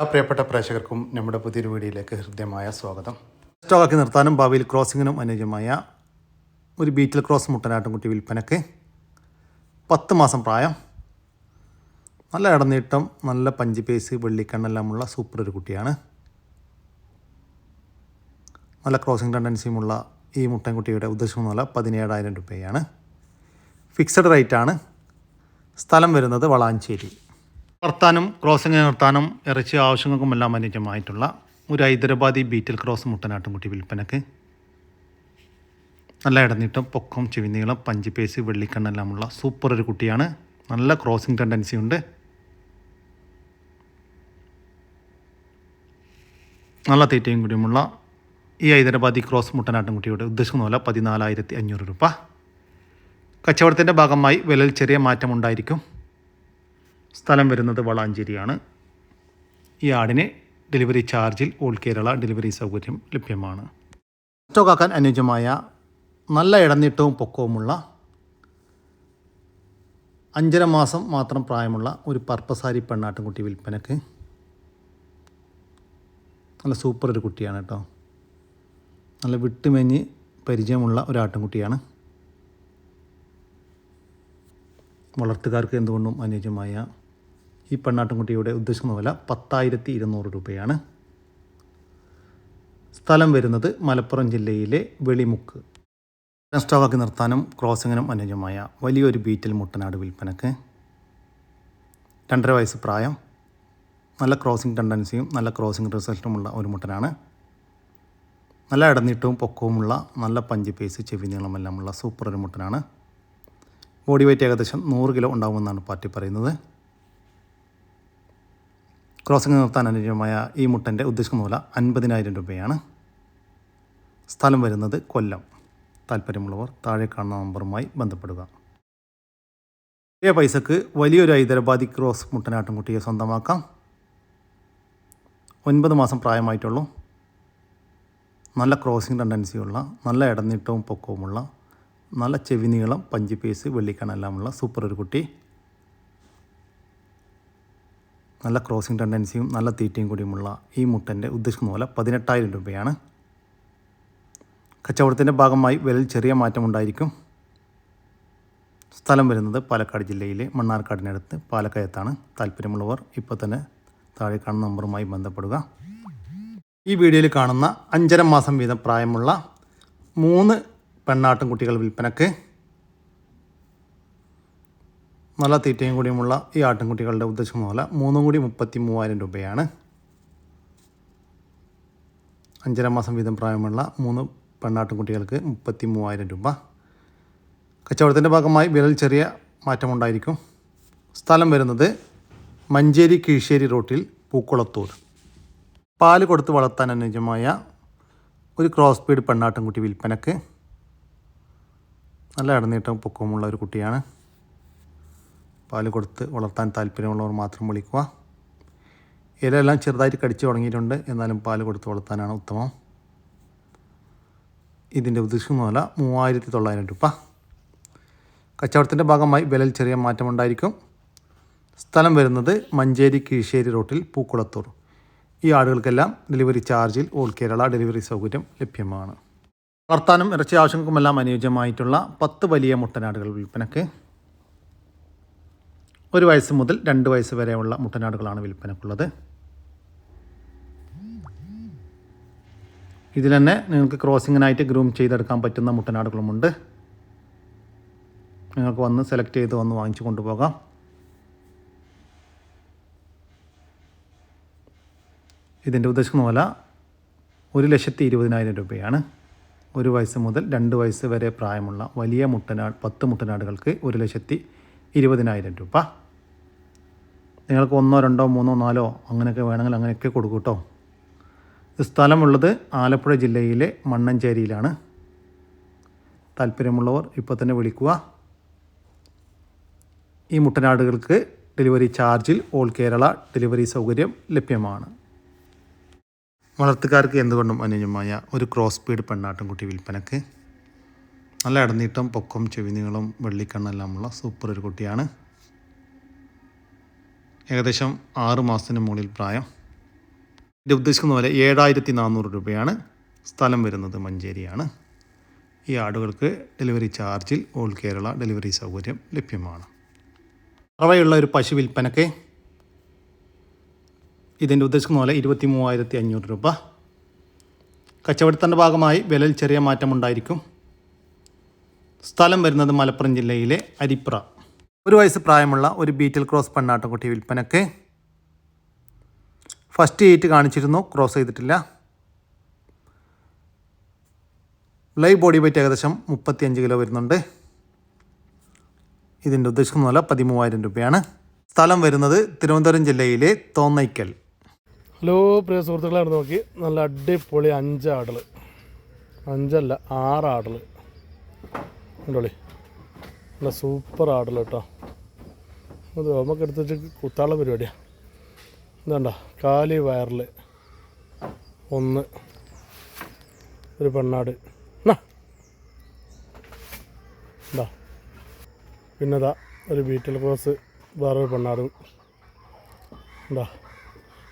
പ്രിയപ്പെട്ട പ്രേക്ഷകർക്കും നമ്മുടെ പുതിയൊരു വീഡിയോയിലേക്ക് ഹൃദ്യമായ സ്വാഗതം. സ്റ്റോക്കാക്കി നിർത്താനും ഭാവിയിൽ ക്രോസിങ്ങിനും അനുയോജ്യമായ ഒരു ബീറ്റിൽ ക്രോസ് മുട്ടനാട്ടുംകുട്ടി വിൽപ്പനയ്ക്ക് പത്ത് മാസം പ്രായം നല്ല ഇടനീട്ടം നല്ല പഞ്ച് പേസ് വെള്ളിക്കണ്ണെല്ലാമുള്ള സൂപ്പർ ഒരു കുട്ടിയാണ്. നല്ല ക്രോസിംഗ് ടെൻഡൻസിയുമുള്ള ഈ മുട്ടൻകുട്ടിയുടെ ഉദ്ദേശം മുതല പതിനേഴായിരം രൂപയാണ്. ഫിക്സഡ് റേറ്റാണ്. സ്ഥലം വരുന്നത് വളാഞ്ചേരി. വളർത്താനും ക്രോസിംഗ് നിർത്താനും ഇറച്ചി ആവശ്യങ്ങൾക്കുമെല്ലാം അനുയോജ്യമായിട്ടുള്ള ഒരു ഹൈദരാബാദി ബീറ്റിൽ ക്രോസ് മുട്ടനാട്ടുംകുട്ടി വിൽപ്പനക്ക്. നല്ല ഇടനീട്ടം പൊക്കം ചെവിനീളം പഞ്ച് പേസ് വെള്ളിക്കണ്ണെല്ലാമുള്ള സൂപ്പർ ഒരു കുട്ടിയാണ്. നല്ല ക്രോസിംഗ് ടെൻഡൻസി ഉണ്ട്. നല്ല തീറ്റയും കൂടിയുമുള്ള ഈ ഹൈദരാബാദി ക്രോസ് മുട്ടനാട്ടുംകുട്ടിയുടെ ഉദ്ദേശിക്കുന്ന പോലെ പതിനാലായിരത്തി അഞ്ഞൂറ് രൂപ. കച്ചവടത്തിന്റെ ഭാഗമായി വിലയിൽ ചെറിയ മാറ്റമുണ്ടായിരിക്കും. സ്ഥലം വരുന്നത് വളാഞ്ചേരിയാണ്. ഈ ആടിന് ഡെലിവറി ചാർജിൽ ഓൾ കേരള ഡെലിവറി സൗകര്യം ലഭ്യമാണ്. സ്റ്റോക്കാക്കാൻ അനുയോജ്യമായ നല്ല ഇടനീട്ടവും പൊക്കവുമുള്ള അഞ്ചര മാസം മാത്രം പ്രായമുള്ള ഒരു പർപ്പസാരി പെണ്ണാട്ടുംകുട്ടി വിൽപ്പനക്ക്. നല്ല സൂപ്പർ ഒരു കുട്ടിയാണ് കേട്ടോ. നല്ല വിട്ടുമെഞ്ഞ് പരിചയമുള്ള ഒരു ആട്ടിൻകുട്ടിയാണ് വളർത്തുകാർക്ക് എന്തുകൊണ്ടും അനുയോജ്യമായ ഈ പെണ്ണാട്ടുംകുട്ടിയുടെ ഉദ്ദേശിക്കുന്ന വില പത്തായിരത്തി ഇരുന്നൂറ് രൂപയാണ്. സ്ഥലം വരുന്നത് മലപ്പുറം ജില്ലയിലെ വെളിമുക്ക്. നഷ്ടവാക്കി നിർത്താനും ക്രോസിങ്ങിനും അനുയോജ്യമായ വലിയൊരു ബീറ്റിൽ മുട്ടനാട് വിൽപ്പനക്ക്. രണ്ടര വയസ്സ് പ്രായം. നല്ല ക്രോസിംഗ് ടെൻഡൻസിയും നല്ല ക്രോസിംഗ് റിസൾട്ടുമുള്ള ഒരു മുട്ടനാണ്. നല്ല ഇടനീട്ടവും പൊക്കവുമുള്ള നല്ല പഞ്ച് പേസ് ചെവി നീളമെല്ലാമുള്ള സൂപ്പർ ഒരു മുട്ടനാണ്. ബോഡി വെയിറ്റ് ഏകദേശം നൂറ് കിലോ ഉണ്ടാകുമെന്നാണ് പാർട്ടി പറയുന്നത്. ക്രോസിംഗ് നിർത്താൻ അനുയോജ്യമായ ഈ മുട്ടന്റെ ഉദ്ദേശിക്കുന്ന വില അൻപതിനായിരം രൂപയാണ്. സ്ഥലം വരുന്നത് കൊല്ലം. താല്പര്യമുള്ളവർ താഴെ കാണുന്ന നമ്പറുമായി ബന്ധപ്പെടുക. ഇതേ പൈസക്ക് വലിയൊരു ഹൈദരാബാദി ക്രോസ് മുട്ടനാട്ടുംകുട്ടിയെ സ്വന്തമാക്കാം. ഒൻപത് മാസം പ്രായമായിട്ടുള്ളൂ. നല്ല ക്രോസിംഗ് ടെൻഡൻസിയുള്ള നല്ല ഇടനീട്ടവും പൊക്കവുമുള്ള നല്ല ചെവി നീളം പഞ്ച് പീസ് വെള്ളിക്കണെല്ലാമുള്ള സൂപ്പർ ഒരു കുട്ടി. നല്ല ക്രോസിംഗ് ടെൻഡൻസിയും നല്ല തീറ്റയും കൂടിയുമുള്ള ഈ മുട്ടന്റെ ഉദ്ദേശിക്കുന്ന പോലെ പതിനെട്ടായിരം രൂപയാണ്. കച്ചവടത്തിന്റെ ഭാഗമായി വിലയിൽ ചെറിയ മാറ്റമുണ്ടായിരിക്കും സ്ഥലം വരുന്നത് പാലക്കാട് ജില്ലയിലെ മണ്ണാർക്കാടിനടുത്ത് പാലക്കയത്താണ്. താല്പര്യമുള്ളവർ ഇപ്പോൾ തന്നെ താഴെ കാണുന്ന നമ്പറുമായി ബന്ധപ്പെടുക. ഈ വീഡിയോയിൽ കാണുന്ന അഞ്ചര മാസം വീതം പ്രായമുള്ള മൂന്ന് പെണ്ണാട്ടും കുട്ടികൾ വിൽപ്പനക്ക് നല്ല തീറ്റയും കൂടിയുമുള്ള ഈ ആട്ടിൻകുട്ടികളുടെ ഉദ്ദേശം പോലെ മൂന്നും കൂടി മുപ്പത്തി മൂവായിരം രൂപയാണ്. അഞ്ചര മാസം വീതം പ്രായമുള്ള മൂന്ന് പെണ്ണാട്ടിൻകുട്ടികൾക്ക് മുപ്പത്തി മൂവായിരം രൂപ. കച്ചവടത്തിന്റെ ഭാഗമായി വിലയിൽ ചെറിയ മാറ്റമുണ്ടായിരിക്കും. സ്ഥലം വരുന്നത് മഞ്ചേരി കീഴ്ശ്ശേരി റോട്ടിൽ പൂക്കുളത്തൂർ. പാൽ കൊടുത്ത് വളർത്താൻ അനുയോജ്യമായ ഒരു ക്രോസ് ബീഡ് പെണ്ണാട്ടിൻകുട്ടി വിൽപ്പനക്ക് നല്ല ഇടനീട്ടം പൊക്കവുമുള്ള ഒരു കുട്ടിയാണ്. പാൽ കൊടുത്ത് വളർത്താൻ താല്പര്യമുള്ളവർ മാത്രം വിളിക്കുക. ഇലയെല്ലാം ചെറുതായിട്ട് കടിച്ചു തുടങ്ങിയിട്ടുണ്ട്. എന്നാലും പാൽ കൊടുത്ത് വളർത്താനാണ് ഉത്തമം. ഇതിന്റെ ഉദ്ദേശിക്കുന്ന വില മൂവായിരത്തി തൊള്ളായിരം രൂപ. കച്ചവടത്തിന്റെ ഭാഗമായി വിലയിൽ ചെറിയ മാറ്റമുണ്ടായിരിക്കും സ്ഥലം വരുന്നത് മഞ്ചേരി കീഴ്ശ്ശേരി റോട്ടിൽ പൂക്കുളത്തൂർ. ഈ ആടുകൾക്കെല്ലാം ഡെലിവറി ചാർജിൽ ഓൾ കേരള ഡെലിവറി സൗകര്യം ലഭ്യമാണ്. വളർത്താനും ഇറച്ചി ആവശ്യങ്ങൾക്കുമെല്ലാം അനുയോജ്യമായിട്ടുള്ള പത്ത് വലിയ മുട്ടനാടുകൾ വിൽപ്പനക്ക് ഒരു വയസ്സ് മുതൽ രണ്ട് വയസ്സ് വരെയുള്ള മുട്ടനാടുകളാണ് വിൽപ്പനക്കുള്ളത്. ഇതിൽ തന്നെ നിങ്ങൾക്ക് ക്രോസിങ്ങിനായിട്ട് ഗ്രൂം ചെയ്തെടുക്കാൻ പറ്റുന്ന മുട്ടനാടുകളുമുണ്ട്. നിങ്ങൾക്ക് വന്ന് സെലക്ട് ചെയ്ത് വന്ന് വാങ്ങിച്ചു കൊണ്ടുപോകാം. ഇതിന്റെ ഉദ്ദേശിക്കുന്ന പോലെ ഒരു ലക്ഷത്തി ഇരുപതിനായിരം രൂപയാണ്. ഒരു വയസ്സ് മുതൽ രണ്ട് വയസ്സ് വരെ പ്രായമുള്ള വലിയ മുട്ടനാട് പത്ത് മുട്ടനാടുകൾക്ക് ഒരു ലക്ഷത്തി ഇരുപതിനായിരം രൂപ. നിങ്ങൾക്ക് ഒന്നോ രണ്ടോ മൂന്നോ നാലോ അങ്ങനെയൊക്കെ വേണമെങ്കിൽ അങ്ങനെയൊക്കെ കൊടുക്കും കേട്ടോ സ്ഥലമുള്ളത് ആലപ്പുഴ ജില്ലയിലെ മണ്ണഞ്ചേരിയിലാണ്. താല്പര്യമുള്ളവർ ഇപ്പോൾ തന്നെ വിളിക്കുക. ഈ മുട്ടനാടുകൾക്ക് ഡെലിവറി ചാർജിൽ ഓൾ കേരള ഡെലിവറി സൗകര്യം ലഭ്യമാണ്. വളർത്തുകാർക്ക് എന്തുകൊണ്ടും അനുയോജ്യമായ ഒരു ക്രോസ് ബീഡ് പെണ്ണാട്ടുംകുട്ടി വിൽപ്പനക്ക്. നല്ല ഇടനീട്ടം പൊക്കം ചെവിനീളം വെള്ളിക്കണ്ണെല്ലാമുള്ള സൂപ്പർ ഒരു കുട്ടിയാണ്. ഏകദേശം ആറ് മാസത്തിന് മുകളിൽ പ്രായം. ഇത് ഉദ്ദേശിക്കുന്ന പോലെ ഏഴായിരത്തി നാനൂറ് രൂപയാണ് സ്ഥലം വരുന്നത് മഞ്ചേരിയാണ്. ഈ ആടുകൾക്ക് ഡെലിവറി ചാർജിൽ ഓൾ കേരള ഡെലിവറി സൗകര്യം ലഭ്യമാണ്. അറവയുള്ള ഒരു പശു വിൽപ്പനയ്ക്ക് ഇതിന്റെ ഉദ്ദേശിക്കുന്ന പോലെ ഇരുപത്തി മൂവായിരത്തി അഞ്ഞൂറ് രൂപ. കച്ചവടത്തിന്റെ ഭാഗമായി വിലയിൽ ചെറിയ മാറ്റമുണ്ടായിരിക്കും. സ്ഥലം വരുന്നത് മലപ്പുറം ജില്ലയിലെ അരിപ്ര ഒരു വയസ്സ് പ്രായമുള്ള ഒരു ബീറ്റൽ ക്രോസ് പെണ്ണാട്ടുംകുട്ടി വിൽപ്പനയ്ക്ക് ഫസ്റ്റ് ഏറ്റ് കാണിച്ചിരുന്നു ക്രോസ് ചെയ്തിട്ടില്ല. ലൈവ് ബോഡി വെയിറ്റ് ഏകദേശം മുപ്പത്തിയഞ്ച് കിലോ വരുന്നുണ്ട്. ഇതിന്റെ ഉദ്ദേശിക്കുന്ന വില പതിമൂവായിരം രൂപയാണ്. സ്ഥലം വരുന്നത് തിരുവനന്തപുരം ജില്ലയിലെ തോന്നൈക്കൽ ഹലോ പ്രിയ സുഹൃത്തുക്കളെ അവിടെ നോക്കി. നല്ല അടിപൊളി അഞ്ച് അഞ്ചല്ല ആറ് ഉണ്ടോളി നല്ല സൂപ്പർ ആടല്ലോ കേട്ടോ അത് നമുക്ക് എടുത്ത് വെച്ച് കുത്താള പരിപാടിയാണ് ഇതാണ്ട കാലി വയറിൽ ഒന്ന്. ഒരു പെണ്ണാട്. എന്താ പിന്നെതാ ഒരു ബീറ്റൽ ക്രോസ് വേറൊരു പെണ്ണാടും. എന്താ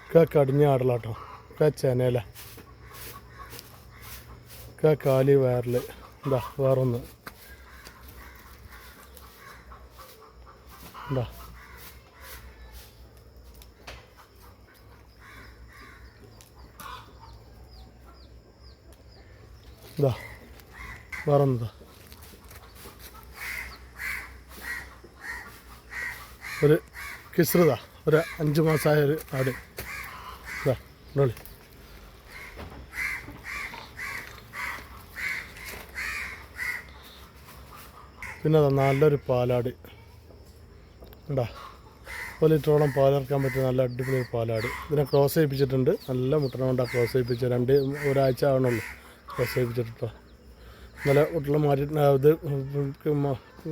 ഒക്കെ കടിഞ്ഞ ആടലാട്ടോ ഒക്കെ ചെനയില ഒക്കെ കാലി വയറിൽ എന്താ വേറൊന്ന്. എന്താ ഇതാ да. ഒരു കിസ്രുത ഒരു അഞ്ച് മാസമായ ഒരു ആട്. ഇതാ ഡോളി പിന്നെ അതാ നല്ലൊരു പാലാട്. ഉണ്ടാ ഒരു ലിറ്ററോളം പാലിറക്കാൻ പറ്റിയ നല്ല അടിപൊളി പാലാട്. ഇതിനെ ക്രോസ് ചെയ്യിപ്പിച്ചിട്ടുണ്ട്. നല്ല മുട്ടണ കൊണ്ടാണ് ക്രോസ് ചെയ്യിപ്പിച്ചത് രണ്ട് ഒരാഴ്ച ആവണുള്ളൂ ക്രോസ് ചെയ്യിപ്പിച്ചിട്ടോ ഇന്നലെ കുട്ടികൾ മാറ്റി ഇത്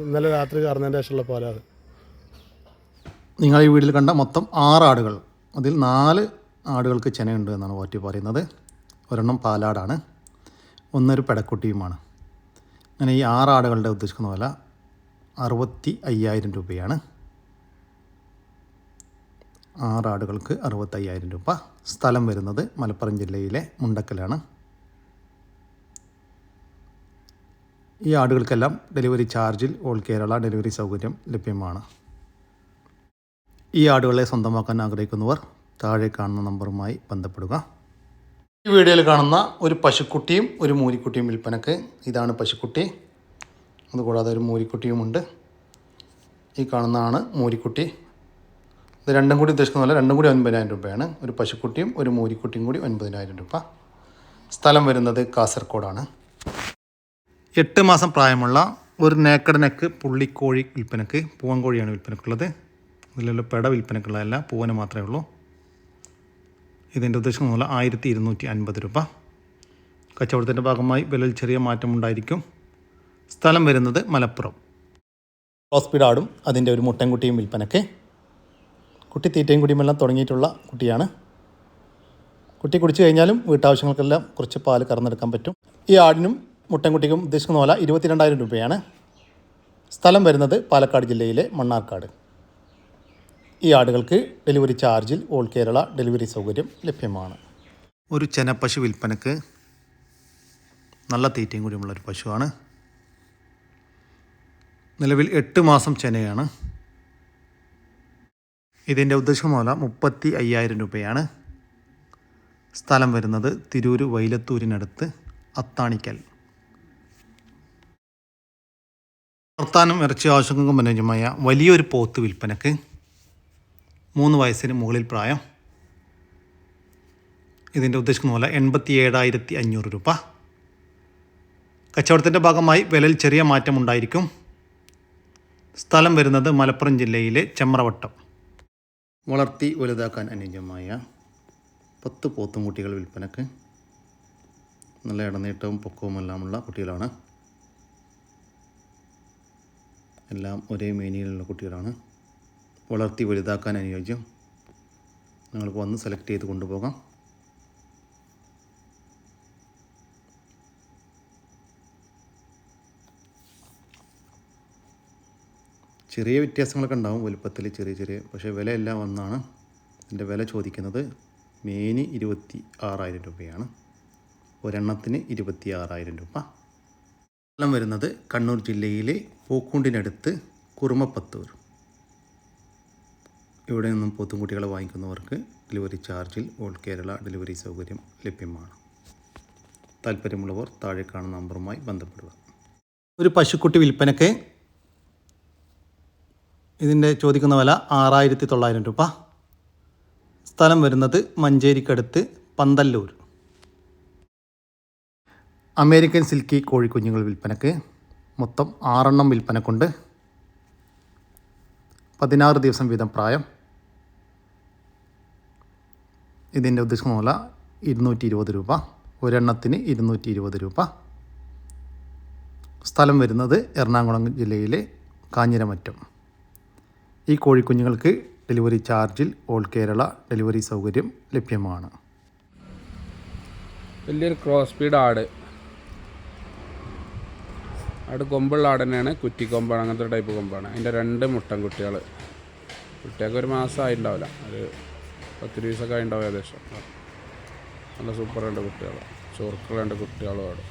ഇന്നലെ രാത്രി കറന്നതിന്റെ ശേഷമുള്ള പാലാട് നിങ്ങൾ ഈ വീട്ടിൽ കണ്ട മൊത്തം ആറ് ആടുകൾ. അതിൽ നാല് ആടുകൾക്ക് ചെനയുണ്ട് എന്നാണ് ഓറ്റി പറയുന്നത്. ഒരെണ്ണം പാലാടാണ്. ഒന്നൊരു പെടക്കുട്ടിയുമാണ്. അങ്ങനെ ഈ ആറ് ആടുകളുടെ ഉദ്ദേശിക്കുന്ന വില അറുപത്തി അയ്യായിരം രൂപയാണ്. ആറ് ആടുകൾക്ക് അറുപത്തയ്യായിരം രൂപ സ്ഥലം വരുന്നത് മലപ്പുറം ജില്ലയിലെ മുണ്ടക്കലാണ്. ഈ ആടുകൾക്കെല്ലാം ഡെലിവറി ചാർജിൽ ഓൾ കേരള ഡെലിവറി സൗകര്യം ലഭ്യമാണ്. ഈ ആടുകളെ സ്വന്തമാക്കാൻ ആഗ്രഹിക്കുന്നവർ താഴെ കാണുന്ന നമ്പറുമായി ബന്ധപ്പെടുക. ഈ വീഡിയോയിൽ കാണുന്ന ഒരു പശുക്കുട്ടിയും ഒരു മൂരിക്കുട്ടിയും വിൽപ്പനക്ക് ഇതാണ് പശുക്കുട്ടി. അതുകൂടാതെ ഒരു മൂരിക്കുട്ടിയുമുണ്ട് ഈ കാണുന്നതാണ് മൂരിക്കുട്ടി ഇത് രണ്ടും കൂടി ഉദ്ദേശിക്കുന്നതല്ല രണ്ടും കൂടി ഒൻപതിനായിരം രൂപയാണ്. ഒരു പശുക്കുട്ടിയും ഒരു മൂരിക്കുട്ടിയും കൂടി ഒൻപതിനായിരം രൂപ. സ്ഥലം വരുന്നത് കാസർഗോഡാണ്. എട്ട് മാസം പ്രായമുള്ള ഒരു നേക്കടനക്ക് നെക്ക് പുള്ളിക്കോഴി വിൽപ്പനക്ക് പൂവൻ കോഴിയാണ് വിൽപ്പനക്കുള്ളത്. ഇതിലുള്ള പെട വിൽപ്പനക്കുള്ളതല്ല പൂവന് മാത്രമേ ഉള്ളൂ. ഇതിന്റെ ഉദ്ദേശം മൂല ആയിരത്തി ഇരുന്നൂറ്റി അൻപത് രൂപ. കച്ചവടത്തിന്റെ ഭാഗമായി വിലയിൽ ചെറിയ മാറ്റമുണ്ടായിരിക്കും സ്ഥലം വരുന്നത് മലപ്പുറം. ഹോസ്പിഡാടും അതിന്റെ ഒരു മുട്ടൻകുട്ടിയും വിൽപ്പനക്ക്. കുട്ടി തീറ്റയും കുടിയുമെല്ലാം തുടങ്ങിയിട്ടുള്ള കുട്ടിയാണ്. കുട്ടി കുടിച്ചു കഴിഞ്ഞാലും വീട്ടാവശ്യങ്ങൾക്കെല്ലാം കുറച്ച് പാൽ കറന്നെടുക്കാൻ പറ്റും. ഈ ആടിനും മുട്ടൻകുട്ടിക്കും ഉദ്ദേശിക്കുന്ന പോലെ ഇരുപത്തിരണ്ടായിരം രൂപയാണ്. സ്ഥലം വരുന്നത് പാലക്കാട് ജില്ലയിലെ മണ്ണാർക്കാട്. ഈ ആടുകൾക്ക് ഡെലിവറി ചാർജിൽ ഓൾ കേരള ഡെലിവറി സൗകര്യം ലഭ്യമാണ്. ഒരു ചെനപ്പശു വിൽപ്പനക്ക് നല്ല തീറ്റയും കൂടിയുമുള്ളൊരു പശുവാണ്. നിലവിൽ എട്ട് മാസം ചെനയാണ്. ഇതിന്റെ ഉദ്ദേശം മൂല മുപ്പത്തി അയ്യായിരം രൂപയാണ്. സ്ഥലം വരുന്നത് തിരൂര് വൈലത്തൂരിനടുത്ത് അത്താണിക്കൽ. വർത്താനം ഇറച്ചി ആവശ്യങ്ങൾക്കും മനോജമായ വലിയൊരു പോത്ത് വിൽപ്പനക്ക് മൂന്ന് വയസ്സിന് മുകളിൽ പ്രായം. ഇതിന്റെ ഉദ്ദേശിക്കുന്ന പോലെ എൺപത്തി ഏഴായിരത്തി അഞ്ഞൂറ് രൂപ. കച്ചവടത്തിന്റെ ഭാഗമായി വിലയിൽ ചെറിയ മാറ്റമുണ്ടായിരിക്കും. സ്ഥലം വരുന്നത് മലപ്പുറം ജില്ലയിലെ ചെമ്രവട്ടം. വളർത്തി വലുതാക്കാൻ അനുയോജ്യമായ പത്ത് പോത്തും കുട്ടികൾ വിൽപ്പനക്ക്. നല്ല ഇടനീട്ടവും പൊക്കവുമെല്ലാമുള്ള കുട്ടികളാണ്. എല്ലാം ഒരേ മേനിയിലുള്ള കുട്ടികളാണ്. വളർത്തി വലുതാക്കാൻ അനുയോജ്യം. നിങ്ങൾക്ക് വന്ന് സെലക്ട് ചെയ്ത് കൊണ്ടുപോകാം. ചെറിയ വ്യത്യാസങ്ങളൊക്കെ ഉണ്ടാവും വലുപ്പത്തിൽ ചെറിയ ചെറിയ പക്ഷേ വിലയെല്ലാം ഒന്നാണ് ഇതിന്റെ വില ചോദിക്കുന്നത്. മേനി ഇരുപത്തി ആറായിരം രൂപയാണ്. ഒരെണ്ണത്തിന് ഇരുപത്തി ആറായിരം രൂപ. എല്ലാം വരുന്നത് കണ്ണൂർ ജില്ലയിലെ പൂക്കുണ്ടിനടുത്ത് കുറുമപ്പത്തൂർ. ഇവിടെ നിന്നും പോത്തുംകുട്ടികളെ വാങ്ങിക്കുന്നവർക്ക് ഡെലിവറി ചാർജിൽ ഓൾ കേരള ഡെലിവറി സൗകര്യം ലഭ്യമാണ്. താല്പര്യമുള്ളവർ താഴെ കാണുന്ന നമ്പറുമായി ബന്ധപ്പെടുക. ഒരു പശുക്കുട്ടി വിൽപ്പനയ്ക്ക് ഇതിന്റെ ചോദിക്കുന്ന വില ആറായിരത്തി തൊള്ളായിരം രൂപ. സ്ഥലം വരുന്നത് മഞ്ചേരിക്കടുത്ത് പന്തല്ലൂർ. അമേരിക്കൻ സിൽക്കി കോഴിക്കുഞ്ഞുങ്ങൾ വിൽപ്പനക്ക് മൊത്തം ആറെണ്ണം വിൽപ്പനക്കുണ്ട്. പതിനാറ് ദിവസം വീതം പ്രായം. ഇതിന്റെ ഉദ്ദേശിക്കുന്ന വില ഇരുന്നൂറ്റി ഇരുപത് രൂപ. ഒരെണ്ണത്തിന് ഇരുന്നൂറ്റി ഇരുപത് രൂപ. സ്ഥലം വരുന്നത് എറണാകുളം ജില്ലയിലെ കാഞ്ഞിരമറ്റം. ഈ കോഴിക്കുഞ്ഞുങ്ങൾക്ക് ഡെലിവറി ചാർജിൽ ഓൾ കേരള ഡെലിവറി സൗകര്യം ലഭ്യമാണ്. വലിയൊരു ക്രോസ് സ്പീഡ് ആട്. ആട് കൊമ്പുള്ള ആട് തന്നെയാണ്. കുറ്റിക്കൊമ്പാണ് അങ്ങനത്തെ ടൈപ്പ് കൊമ്പാണ്. അതിന്റെ രണ്ട് മുട്ടൻ കുട്ടികൾ കുട്ടിയൊക്കെ ഒരു മാസം ആയിട്ടുണ്ടാവില്ല. ഒരു പത്ത് ദിവസമൊക്കെ ആയിട്ടുണ്ടാവും ഏകദേശം. നല്ല സൂപ്പർ രണ്ട് കുട്ടികൾ ചോർക്കളുണ്ട് കുട്ടികളും ആട്.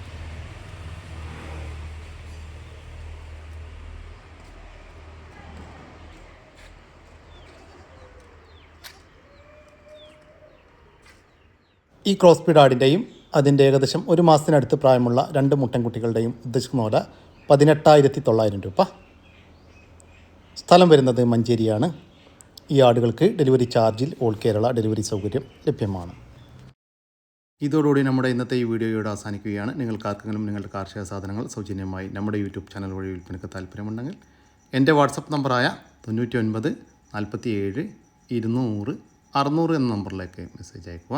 ഈ ക്രോസ് ആടിന്റെയും അതിന്റെ ഏകദേശം ഒരു മാസത്തിനടുത്ത് പ്രായമുള്ള രണ്ട് മുട്ടൻകുട്ടികളുടെയും ഉദ്ദേശിക്കുന്ന പോലെ പതിനെട്ടായിരത്തി തൊള്ളായിരം രൂപ. സ്ഥലം വരുന്നത് മഞ്ചേരിയാണ്. ഈ ആടുകൾക്ക് ഡെലിവറി ചാർജിൽ ഓൾ കേരള ഡെലിവറി സൗകര്യം ലഭ്യമാണ്. ഇതോടുകൂടി നമ്മുടെ ഇന്നത്തെ ഈ വീഡിയോയോട് അവസാനിക്കുകയാണ്. നിങ്ങൾക്ക് ആർക്കെങ്കിലും നിങ്ങളുടെ കാർഷിക സാധനങ്ങൾ സൗജന്യമായി നമ്മുടെ യൂട്യൂബ് ചാനൽ വഴി വിൽപ്പനയ്ക്ക് താല്പര്യമുണ്ടെങ്കിൽ എന്റെ വാട്സപ്പ് നമ്പറായ തൊണ്ണൂറ്റി ഒൻപത് നാൽപ്പത്തി ഏഴ് ഇരുന്നൂറ് അറുന്നൂറ് എന്ന നമ്പറിലേക്ക് മെസ്സേജ് അയക്കുക